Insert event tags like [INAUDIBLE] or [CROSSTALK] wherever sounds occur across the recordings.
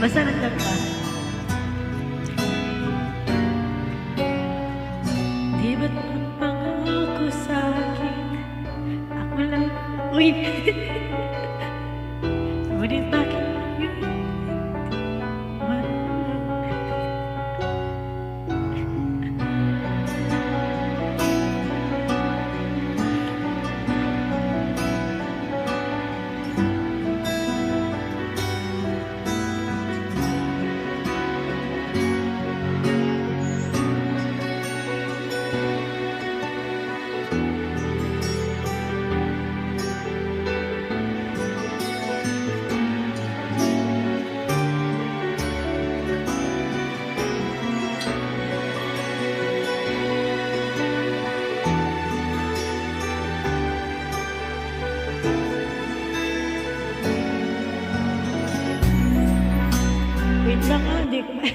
Basta nandang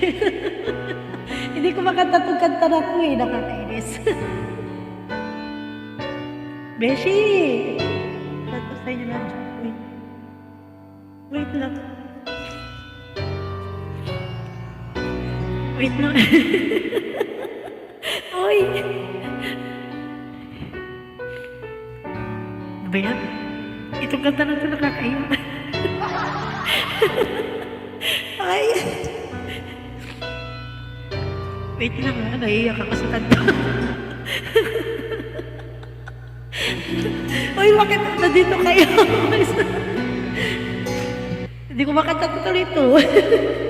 [LAUGHS] hindi ko makanta itong kanta na ko eh, nakakainis. [LAUGHS] Beshi! Tato sa inyo lang. Wait. Wait lang. Wait lang. [LAUGHS] Uy! Ano ba yan? Itong kanta na ito nakakainis. Wait lang ha, naiiyak ako sa kanta. [LAUGHS] Uy, bakit nandito kayo? [LAUGHS] Hindi ko makanta tuloy ito. [LAUGHS]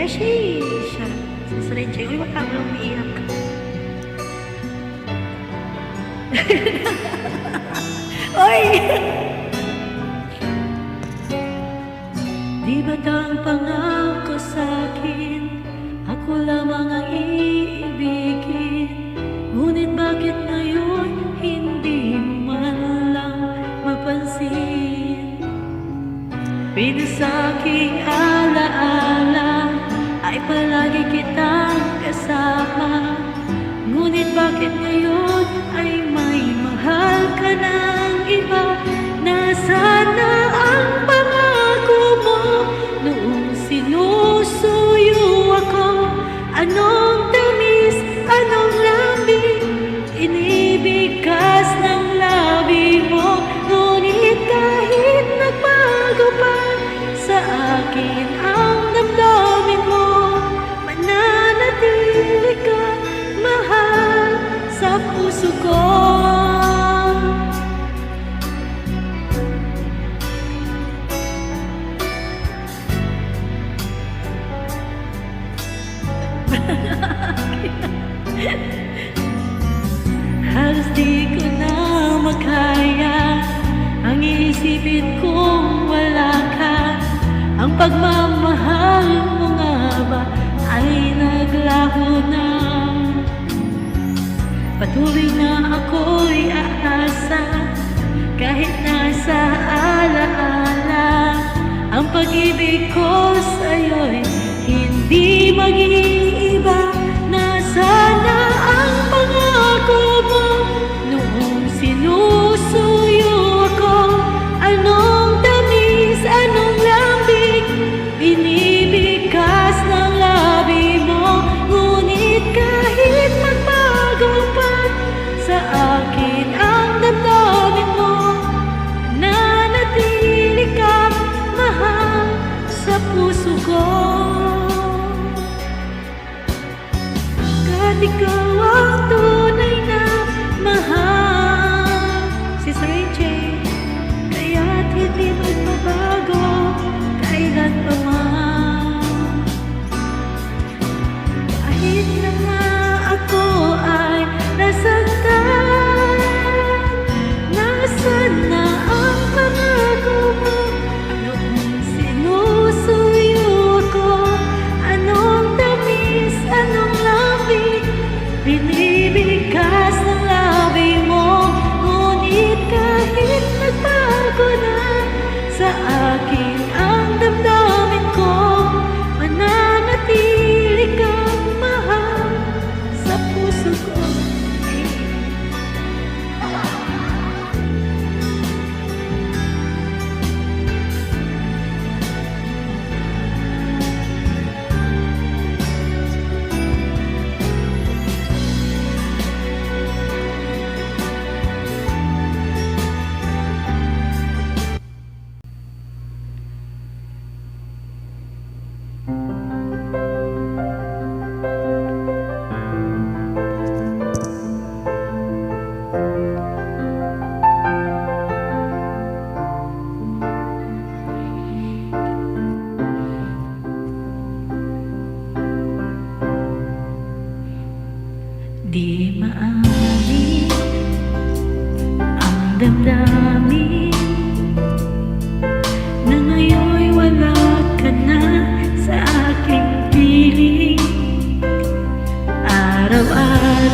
Eh, Beshi! Siya. Uy, wag ka mo umiiyak. [LAUGHS] Uy! Di ba ang pangako sa akin? Ako lamang ang iibigin. Ngunit bakit ngayon hindi mo man lang mapansin? Pinasaking alaala ay palagi kitang kasama. Ngunit bakit ngayon ay may mahal ka ng puso ko Patuloy na ako'y aasa Kahit nasa alaala. Ang pag-ibig ko sa'yo'y Hindi mag-iiba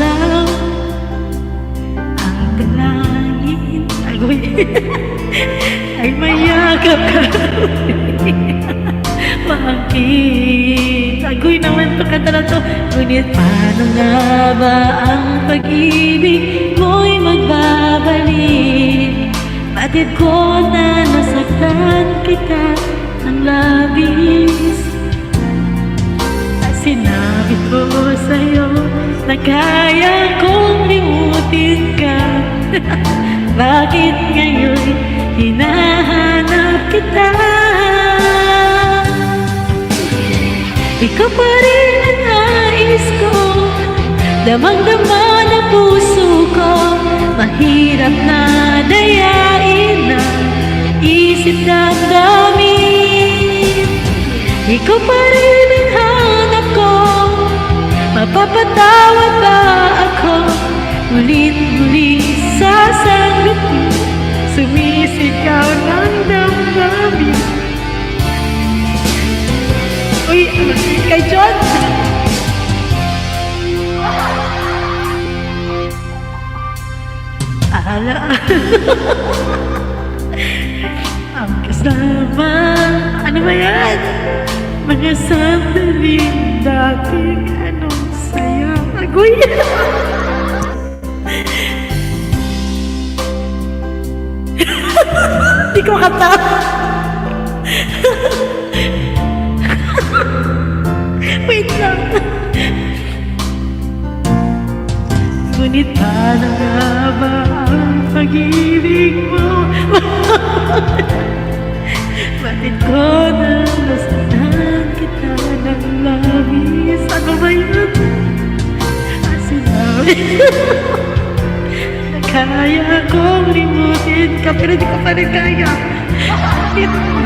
ikaw ang dalangin. Agoy. [LAUGHS] Ay, mayakap ka. [LAUGHS] Maangkin. Agoy naman pa kanta na to. Ngunit paano nga ba ang pag-ibig mo'y magbabalik? Batid ko na nasaktan kita ng labis. Kasi na kaya kong limutin ka. [LAUGHS] Bakit ngayon hinahanap kita? Ikaw pa rin ang nais ko. Damang-dama na puso ko. Mahirap na dayain na Isip damdamin Ikaw pa rin Mapapatawad ba ako? Ulit-ulit sasagutin Sumisigaw ng damdamin. Uy, kay John! Ala [LAUGHS] Ang kasama. Ano ba yan? Mga sandaling dating Buih. Pero di ko pa rin kaya. Uy, [LAUGHS]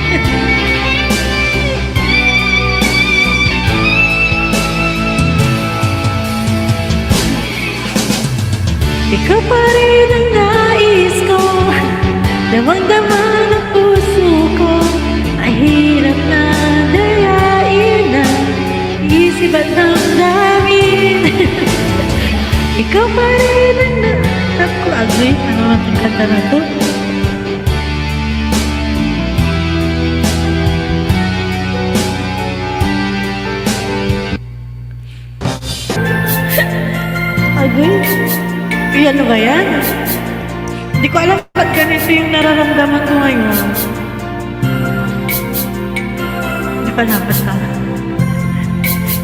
[LAUGHS] Ikaw pa rin ang nais ko. Damang-dama ng puso ko. Mahirap na dayain na Isip at damdamin. [LAUGHS] Ikaw pa rin ang nahanap ko. Agoy, ano ang kanta na to? Uy, ano ba yan? Hindi ko alam ba't ganito yung nararamdaman ko ngayon. Hindi pa nabasa.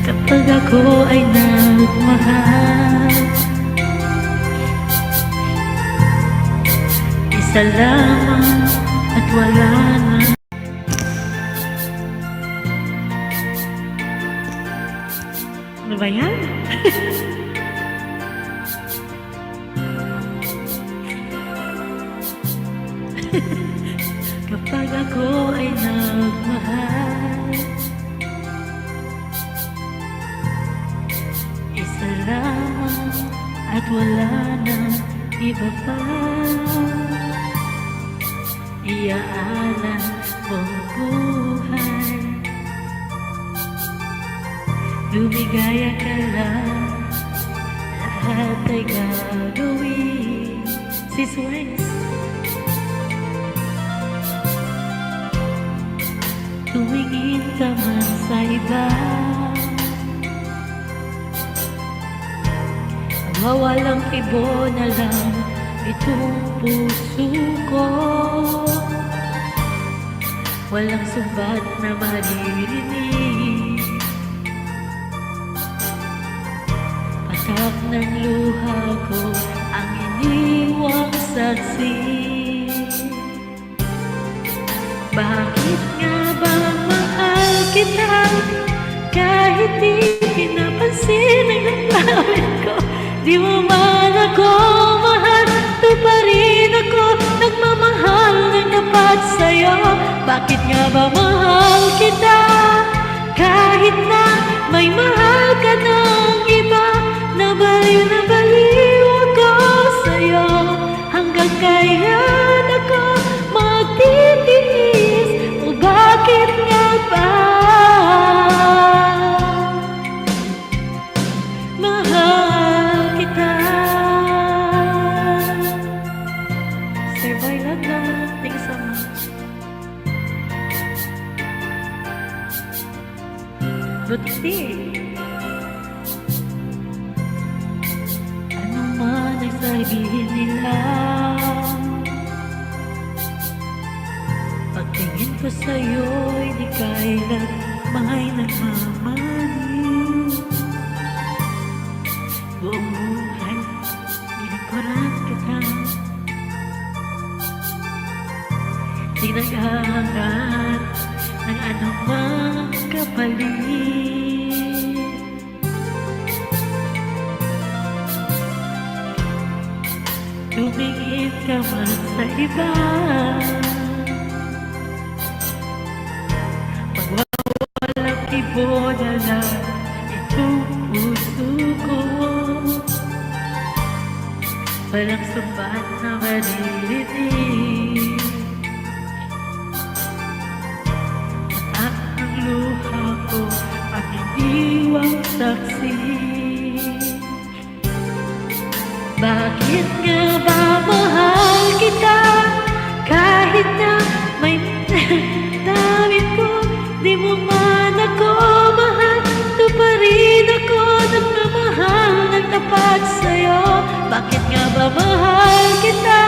Kapag ako ay nagmahal Isa lamang at wala na Ano ba yan? [LAUGHS] wala na iba pa. Iyaalan mong buhay. Lumigaya ka lang Lahat ay gagawin. Si Swings Tumingin ka man sa iba Mawalang ibo na lang itong puso ko. Walang sumbat na maririnig. Patak ng luha ko ang iniwang saksi. Bakit nga ba mahal kita? Kahit di pinapansin ang naglawin ko Di man ako mahal Tu pa rin ako. Nagmamahal ng dapat sa'yo. Bakit nga ba mahal kita? Kahit na may mahal ka ng Di naghahangat ng anumang kapalit Tumingin ka man sa iba. Pagwawalang ibo na lang Itong puso ko. Walang sumbat na maririnig Kahit na may damit ko. Di mo man ako mahal. Tu pa rin ako nagmamahal ng tapat sa'yo. Bakit nga ba mahal kita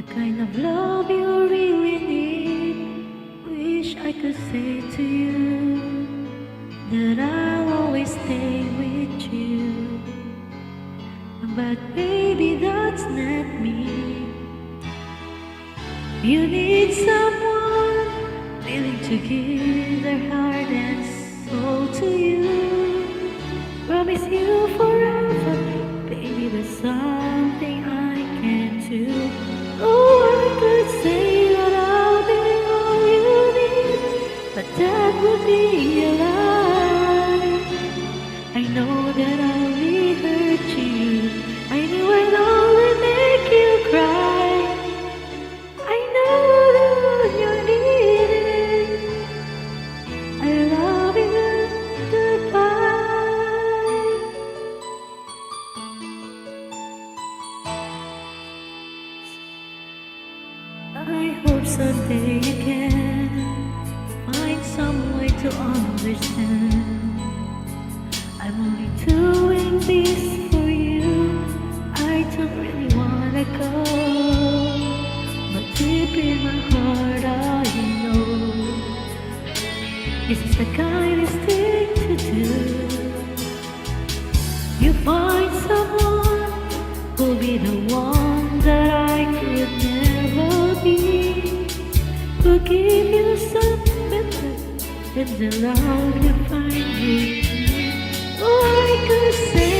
the kind of love you really need. Wish I could say to you that I'll always stay with you, but baby, that's not me. You need someone willing to give their heart and soul to you. forgive yourself better than allowed to find you. Oh, I could say.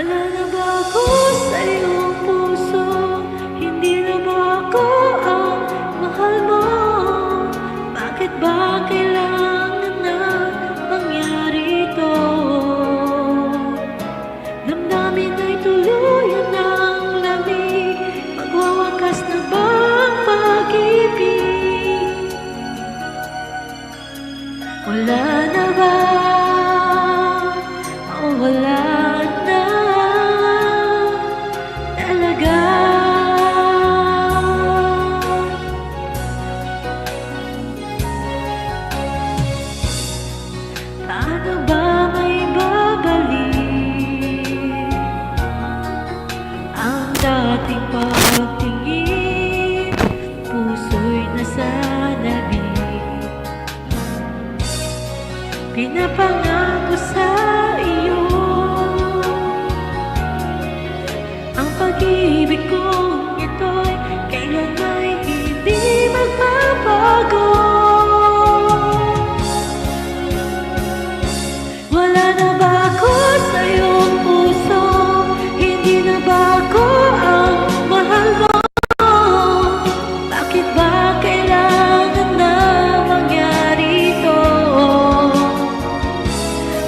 Naalala ba ako sa iyong puso?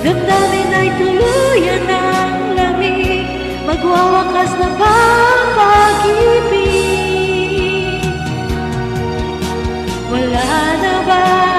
Damdamin ay tuluyan ng lamig Magwawakas na ba ang pag-ibig? Wala na ba